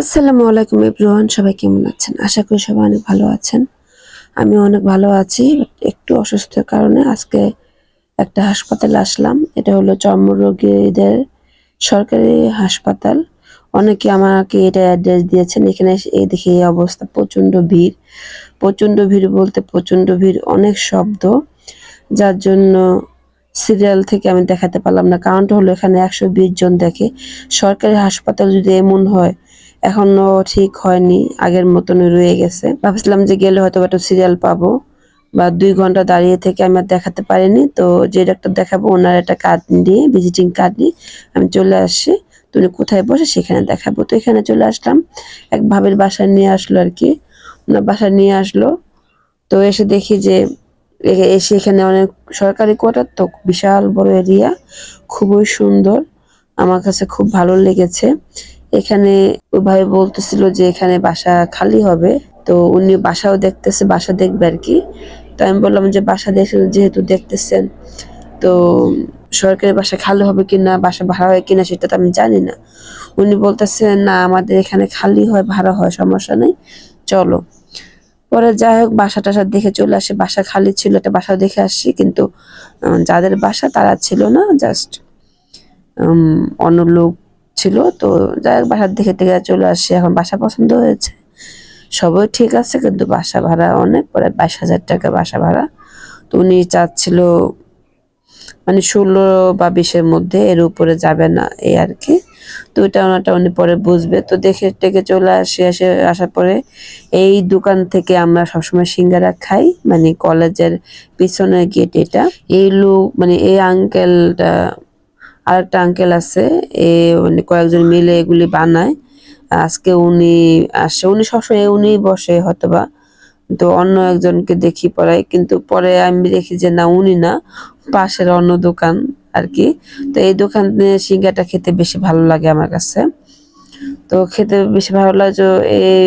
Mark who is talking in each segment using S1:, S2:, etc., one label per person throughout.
S1: আসসালামু আলাইকুম এভরিওয়ান, সবাই কেমন আছেন? আশা করি সবাই অনেক ভালো আছেন। আমি অনেক ভালো আছি একটু অসুস্থের কারণে আজকে একটা হাসপাতালে আসলাম। এটা হলো চর্মরোগীদের সরকারি হাসপাতাল। অনেকে আমাকে এটা অ্যাড্রেস দিয়েছেন, এখানে এই দেখে এই অবস্থা, প্রচণ্ড ভিড়। প্রচণ্ড ভিড় বলতে প্রচণ্ড ভিড়, অনেক শব্দ। যার জন্য সিরিয়াল থেকে আমি দেখাতে পারলাম না। কারণটা হলো এখানে একশো বিশ জন দেখে। সরকারি হাসপাতাল যদি এমন হয় এখনও ঠিক হয়নি, আগের মতনই রয়ে গেছে। ভাবছিলাম যে গেলে হয়তো একটা সিরিয়াল পাবো, বা দুই ঘণ্টা দাঁড়িয়ে থেকে আমি আর দেখাতে পারিনি, তো যে ডাক্তার দেখাবো, ওনার একটা কার্ড নিয়ে ভিজিটিং কার্ড নিয়ে আমি চলে আসছি তো উনি কোথায় বসে সেখানে দেখাবো। তো এখানে চলে আসলাম, এক ভাবের বাসায় নিয়ে আসলো আর কি। ওনার বাসায় নিয়ে আসলো, তো এসে দেখি যে এসে এখানে অনেক সরকারি কোয়ার্টার তো বিশাল বড় এরিয়া খুবই সুন্দর, আমার কাছে খুব ভালো লেগেছে। এখানে ওই ভাই বলতেছিল যে এখানে বাসা খালি হবে। তো উনি বাসাও দেখতেছে, বাসা দেখবে আর কি। তো আমি বললাম যে বাসা দেখে যেহেতু দেখতেছেন, তো সরকারি বাসা খালি হবে কিনা, বাসা ভাড়া হয় কিনা সেটা তো আমি জানি না। উনি বলতেছে, না, আমাদের এখানে খালি হয়, ভাড়া হয়, সমস্যা নেই, চলো। পরে যাই হোক, বাসা টাসা দেখে চলে আসে। বাসা খালি ছিল, একটা বাসা দেখে আসছি, কিন্তু যাদের বাসা তারা ছিল না জাস্ট অন্য লোক ছিল, তো যাই হোক, বাসার দেখে দেখে চলে আসছি এখন বাসা পছন্দ হয়েছে। সবই ঠিক আছে, কিন্তু বাসা ভাড়া অনেক, প্রায় বাইশ হাজার টাকা বাসা ভাড়া। তো উনি চাচ্ছিল মানে ষোলো বা বিশের মধ্যে এর উপরে যাবে না এই আর কি। তো ওইটা ওনাটা উনি পরে বুঝবে। তো দেখে টেকে চলে আসি, আসে আসার পরে এই দোকান থেকে আমরা সবসময় সিঙ্গারা খাই মানে কলেজের পিছনের গেট এটা। এই লোক মানে এই আঙ্কেলটা আরেকটা আঙ্কেল আছে, এ মানে কয়েকজন মিলে এগুলি বানায়। আজকে উনি আসে, উনি সবসময় উনি বসে হয়তোবা। তো অন্য একজনকে দেখি পরে কিন্তু পরে আমি দেখি যে না, উনি না, পাশের অন্য দোকান আর কি তো এই দোকানে সিঙ্গাটা খেতে বেশি ভালো লাগে আমার কাছে। তো খেতে বেশি ভালো লাগে এই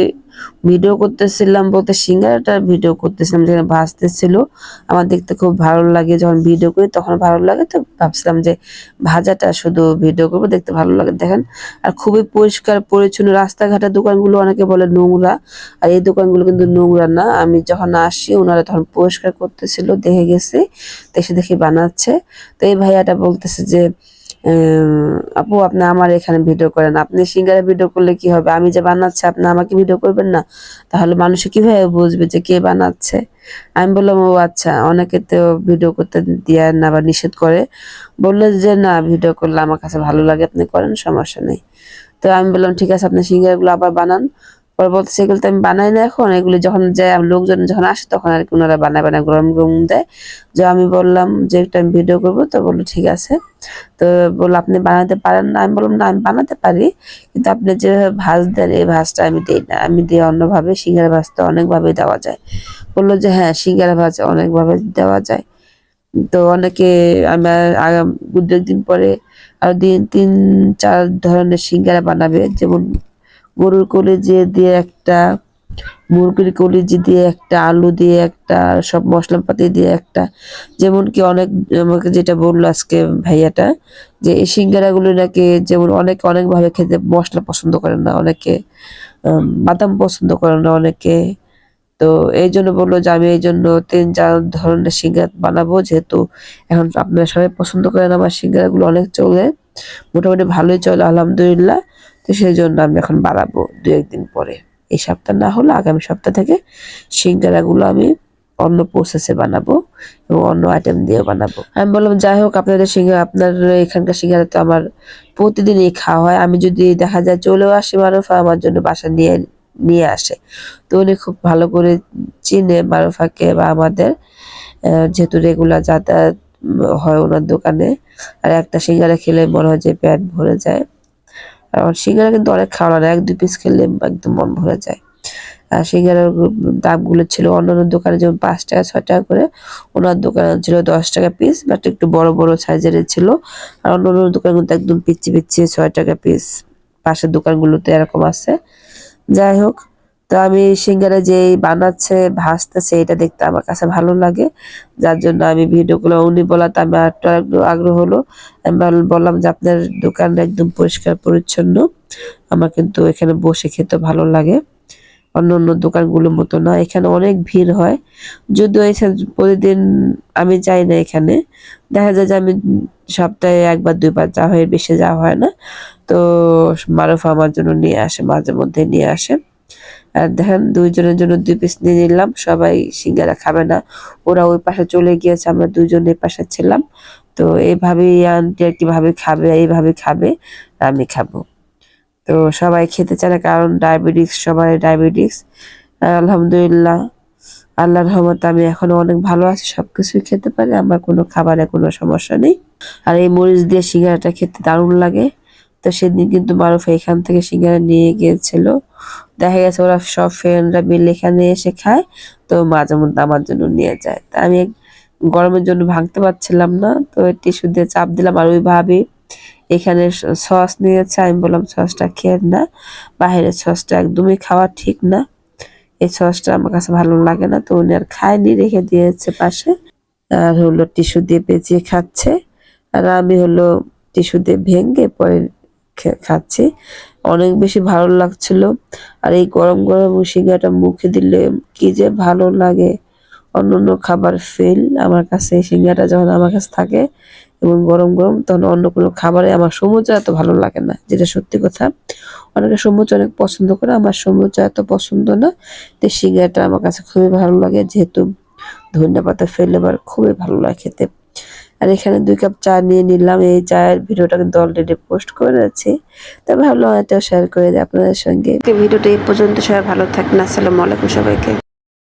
S1: ভিডিও করতেছিলাম বলতে সিঙ্গারাটা ভিডিও করতেছিলাম, যেখানে ভাজতেছিল আমার দেখতে খুব ভালো লাগে যখন ভিডিও করি, তখন ভালো লাগে তো ভাবছিলাম যে ভাজাটা শুধু ভিডিও করব, দেখতে ভালো লাগে। দেখেন, আর খুবই পরিষ্কার, পরিচ্ছন্ন রাস্তাঘাটের দোকানগুলো অনেকে বলে নোংরা। আর এই দোকানগুলো কিন্তু নোংরা না। আমি যখন আসি, ওনারা তখন পরিষ্কার করতেছিল, দেখে গেছি, দেখে দেখে বানাচ্ছে। তো এই ভাইয়াটা বলতেছে যে আপু, আপনি আমার এখানে ভিডিও করেন। আপনি সিঙ্গারে ভিডিও করলে কি হবে? আমি যে বানাচ্ছি, আপনি আমাকে ভিডিও করবেন না? তাহলে মানুষ কীভাবে বুঝবে যে কে বানাচ্ছে? আমি বললাম, ও আচ্ছা অনেকে তো ভিডিও করতে দিয়ে না বা নিষেধ করে। বলল যে, না ভিডিও করলে আমার কাছে ভালো লাগে, আপনি করেন, সমস্যা নেই। তো আমি বললাম, ঠিক আছে, আপনি সিঙ্গারগুলো আবার বানান। পরে বলতেছে, এগুলো তো আমি বানাই না এখন। এগুলি যখন যায়, লোকজন যখন আসে, তখন আর কি ওনারা বানায় বানায় গরম গরম দেয়। যে আমি বললাম যে, একটা আমি ভিডিও করব। তো বলল, ঠিক আছে। তো বলল, আপনি বানাতে পারেন না? আমি বললাম, না, আমি বানাতে পারি। কিন্তু আপনি যেভাবে ভাজ দেন, এই ভাজটা আমি দিই না। আমি দিই অন্যভাবে, সিঙ্গারা ভাজটা অনেকভাবে দেওয়া যায়। বলল যে হ্যাঁ সিঙ্গারা ভাজ অনেকভাবে দেওয়া যায়। তো অনেকে আমি আগাম দু একদিন পরে আর দিন তিন, চার ধরনের সিঙ্গারা বানাবে। যেমন গরুর কলিজি দিয়ে একটা, মুরগির কলিজি দিয়ে একটা, আলু দিয়ে একটা, সব মশলাপাতি দিয়ে একটা। যেমন কি অনেক, আমাকে যেটা বলল আজকে ভাইয়াটা, যে এই সিঙ্গারাগুলো নাকি যেমন অনেকে, অনেকভাবে খেতে মশলা পছন্দ করে না, অনেকে বাদাম পছন্দ করে না অনেকে। তো এই জন্য বলল যে আমি এই জন্য তিন, চার ধরনের সিঙ্গারা বানাবো, যেহেতু এখন আপনারা সবাই পছন্দ করেন আমার সিঙ্গারাগুলো অনেক চলে, মোটামুটি ভালোই চলে, আলহামদুলিল্লাহ। তো সেই জন্য আমি এখন বাড়াবো দু একদিন পরে। এই সপ্তাহ না হলে আগামী সপ্তাহ থেকে সিঙ্গারাগুলো আমি অন্য প্রসেসে বানাবো এবং অন্য আইটেম দিয়ে বানাবো। আমি বললাম, যাই হোক, আপনাদের সিঙ্গারা আপনার এখানকার সিঙ্গারা তো আমার প্রতিদিনই খাওয়া হয়। আমি যদি দেখা যায় চলেও আসি মারুফা, আমার জন্য বাসা নিয়ে নিয়ে আসে। তো উনি খুব ভালো করে চিনে মারুফাকে বা আমাদের যেহেতু রেগুলার যাতায়াত হয় ওনার দোকানে। আর একটা সিঙ্গারা খেলে মনে হয় যে পেট ভরে যায়। আর সিঙ্গারা কিন্তু অনেক খাওয়া এক, দুই পিস খেলে একদম মন ভরে যায়। আর সিঙ্গারার দামগুলো ছিল অন্য অন্য দোকানে যেমন পাঁচ টাকা, ছয় টাকা করে, ওনার দোকানে ছিল দশ টাকা পিস বাট একটু বড় বড় সাইজের ছিল। আর অন্য অন্য কিন্তু একদম পিচ্ছি পিচ্ছি ছয় টাকা পিস পাশের দোকানগুলোতে এরকম আছে। যাই হোক তো আমি সিঙ্গারা যে বানাচ্ছে, ভাসতেছে, এটা দেখতে আমার কাছে ভালো লাগে। যার জন্য আমি ভিডিওগুলো, উনি বলাতে আমি একটু আগ্রহ হলো। আমি বললাম যে আপনার দোকান একদম পরিষ্কার, পরিচ্ছন্ন। আমার কিন্তু এখানে বসে খেতে ভালো লাগে। অন্য অন্য দোকানগুলোর মতো না, এখানে অনেক ভিড় হয়। যদিও এখানে প্রতিদিন আমি যাই না এখানে। দেখা যায় যে আমি সপ্তাহে একবার, দুইবার যাওয়া হয়, বেশি যাওয়া হয় না। তো মারুফ আমার জন্য নিয়ে আসে, মাঝে মধ্যে নিয়ে আসে। আর দেখেন দুইজনের জন্য দুই পিস নিয়ে নিলাম। সবাই সিঙ্গারা খাবে না। ওরা ওই পাশে চলে গিয়েছে, আমরা দুইজন এই পাশে ছিলাম। তো এইভাবেই আন্টি আর কীভাবে খাবে, এইভাবে খাবে, আমি খাব। তো সবাই খেতে চায় না, কারণ ডায়াবেটিস সবাই ডায়াবেটিস আলহামদুলিল্লাহ আল্লাহ রহমতে আমি এখন অনেক ভালো আছি, সবকিছুই খেতে পারি। আমার কোনো খাবারে কোনো সমস্যা নেই। আর এই মরিচ দিয়ে সিঙ্গারাটা খেতে দারুণ লাগে। তো সেদিন কিন্তু মারুফ এখান থেকে সিঙ্গারা নিয়ে গিয়েছিল। দেখা গেছে ওরা সব ফ্রেন্ডরা মিলে এখানে এসে খায়, তো মাঝে মধ্যে আমার জন্য নিয়ে যায়। তা আমি গরমের জন্য ভাঙতে পারছিলাম না, তো টিস্যু দিয়ে চাপ দিলাম আর ওই ভাবি এখানে সস নিয়েছে। আমি বললাম সসটা খেয়ে না বাইরের সসটা একদমই খাওয়া ঠিক না। এই সসটা আমার কাছে ভালো লাগে না। তো উনি আর খায়নি, রেখে দিয়েছে পাশে। আর হলো টিস্যু দিয়ে পেঁচিয়ে খাচ্ছে। আর আমি হলো টিস্যু দিয়ে ভেঙে পরে খাচ্ছি। অনেক বেশি ভালো লাগছিল। আর এই গরম গরম সিঙ্গাটা মুখে দিলে কি যে ভালো লাগে। অন্য অন্য খাবার ফেল আমার কাছে এই সিঙ্গাটা যখন আমার কাছে থাকে এবং গরম গরম, তখন অন্য কোনো খাবারে আমার সমুচা এত ভালো লাগে না, যেটা সত্যি কথা। অনেকে সমুচা অনেক পছন্দ করে, আমার সমুচা এত পছন্দ না তো সিঙ্গাটা আমার কাছে খুবই ভালো লাগে। যেহেতু ধনিয়া পাতা ফ্লেভার খুবই ভালো লাগে খেতে। আর এখানে দুই কাপ চা নিয়ে নিলাম। এই চায়ের ভিডিওটা কিন্তু অলরেডি পোস্ট করে আছে তো ভাবলাম এটাও শেয়ার করে দিই আপনাদের সঙ্গে। ভিডিওটা এই পর্যন্ত। সবাই ভালো থাকবেন। আসসালামু আলাইকুম সবাইকে।